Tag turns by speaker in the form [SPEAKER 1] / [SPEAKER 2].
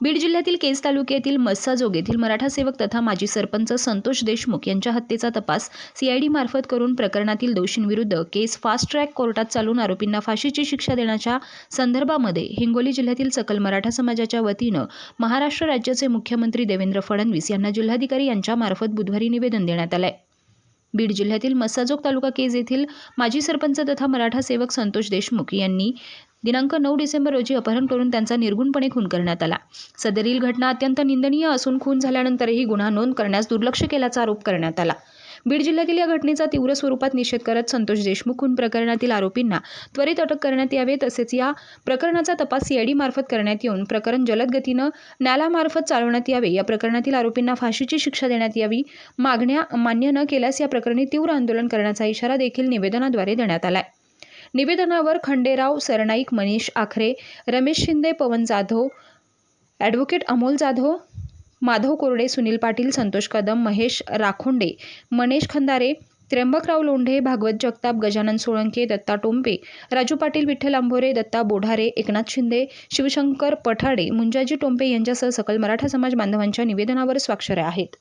[SPEAKER 1] बीड जिल्ह्यातील केज तालुक्यातील मस्साजोग येथील मराठा सेवक तथा माजी सरपंच संतोष देशमुख यांच्या हत्येचा तपास सीआयडी मार्फत करून प्रकरणातील दोषींविरुद्ध केस फास्ट ट्रॅक कोर्टात चालून आरोपींना फाशीची शिक्षा देण्याच्या संदर्भामध्ये हिंगोली जिल्ह्यातील सकल मराठा समाजाच्या वतीनं महाराष्ट्र राज्याचे मुख्यमंत्री देवेंद्र फडणवीस यांना जिल्हाधिकारी यांच्यामार्फत बुधवारी निवेदन देण्यात आलंय. बीड जिल्ह्यातील मस्साजोग तालुका केज येथील माजी सरपंच तथा मराठा सेवक संतोष देशमुख यांनी दिनांक नऊ डिसेंबर रोजी अपहरण करून त्यांचा निर्गुणपणे खून करण्यात आला. सदरील घटना अत्यंत निंदनीय असून खून झाल्यानंतरही गुन्हा नोंद करण्यास दुर्लक्ष केल्याचा आरोप करण्यात आला. बीड जिल्ह्यातील या घटनेचा तीव्र स्वरूपात निषेध करत संतोष देशमुख खून प्रकरणातील आरोपींना त्वरित अटक करण्यात यावे तसेच या प्रकरणाचा तपास सीआयडी मार्फत करण्यात येऊन प्रकरण जलद गतीनं न्यायालयामार्फत चालवण्यात यावे. या प्रकरणातील आरोपींना फाशीची शिक्षा देण्यात यावी. मागण्या मान्य न केल्यास या प्रकरणी तीव्र आंदोलन करण्याचा इशारा देखील निवेदनाद्वारे देण्यात आलाय. निवेदनावर खंडेराव सरनाईक मनीष आखरे रमेश शिंदे पवन जाधव ॲडव्होकेट अमोल जाधव माधव कोरडे सुनील पाटील संतोष कदम महेश राखोंडे मनेश खंदारे त्र्यंबकराव लोंढे भागवत जगताप गजानन सोळंके दत्ता टोंपे राजू पाटील विठ्ठल आंभोरे दत्ता बोढारे एकनाथ शिंदे शिवशंकर पठाडे मुंजाजी टोंपे यांच्यासह सकल मराठा समाज बांधवांच्या निवेदनावर स्वाक्षऱ्या आहेत.